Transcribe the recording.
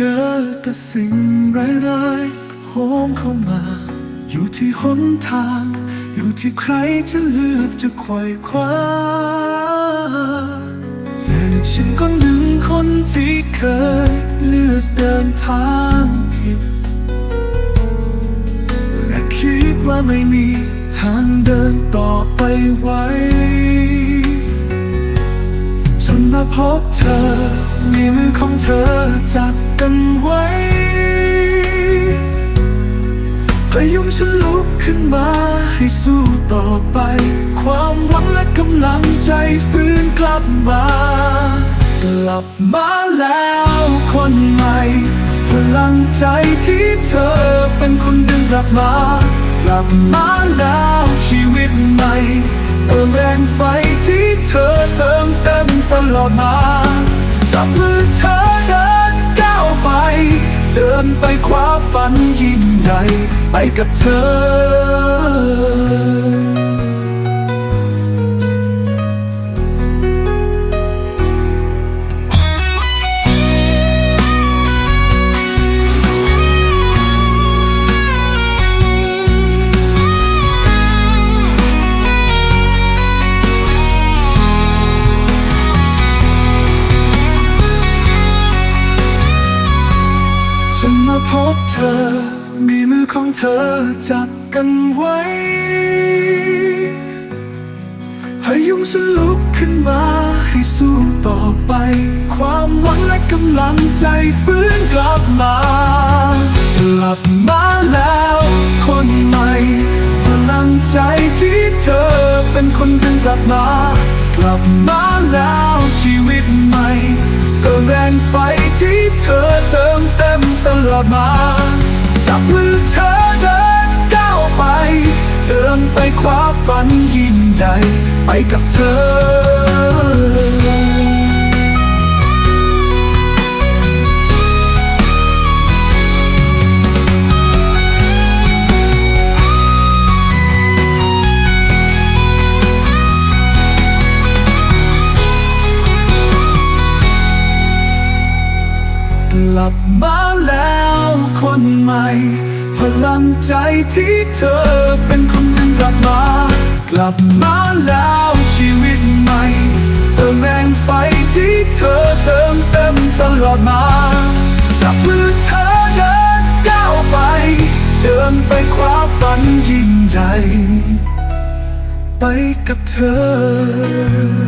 เจอแต่สิ่งร้ายๆโหมเข้ามา อยู่ที่หนทาง อยู่ที่ใครจะเลือกจะไขว่คว้าแต่ฉันก็หนึ่งคนที่เคยเลือกเดินทางผิดและคิดว่าไม่มีทางเดินต่อไปไหวจนมาพบเธอ มีมือของเธอจับกันไว้ พยุงฉันลุกขึ้นมาให้สู้ต่อไป ความหวังและกำลังใจฟื้นกลับมา กลับมาแล้วคนใหม่ พลังใจที่เธอเป็นคนดึงกลับมา กลับมาแล้วชีวิตใหม่เติมแรงไฟที่เธอเติมเต็มตลอดมา จับมือเธอเดินก้าวไป เดินไปคว้าฝันยิ่งใหญ่ไปกับเธอ พบเธอ มีมือของเธอจับกันไว้พยุงฉันลุกขึ้นมาให้สู้ต่อไป ความหวังและกำลังใจฟื้นกลับมากลับมาแล้ว คนใหม่พลังใจที่เธอเป็นคนดึงกลับมากลับมาแล้วชีวิตใหม่ ก็แรงไฟที่เธอเติมเต็มตลอดมาจับมือเธอเดินก้าวไป เดินไปคว้าฝันยิ่งใหญ่ไปกับเธอ ลับมาแล้วคนใหม่ พลังใจที่เธอเป็นคนดึงกลับมา กลับมาแล้วชีวิตใหม่เติมแรงไฟที่เธอเติมเต็มตลอดมา จับมือเธอเดินก้าวไป เดินไปคว้าฝันยิ่งใหญ่ไปกับเธอ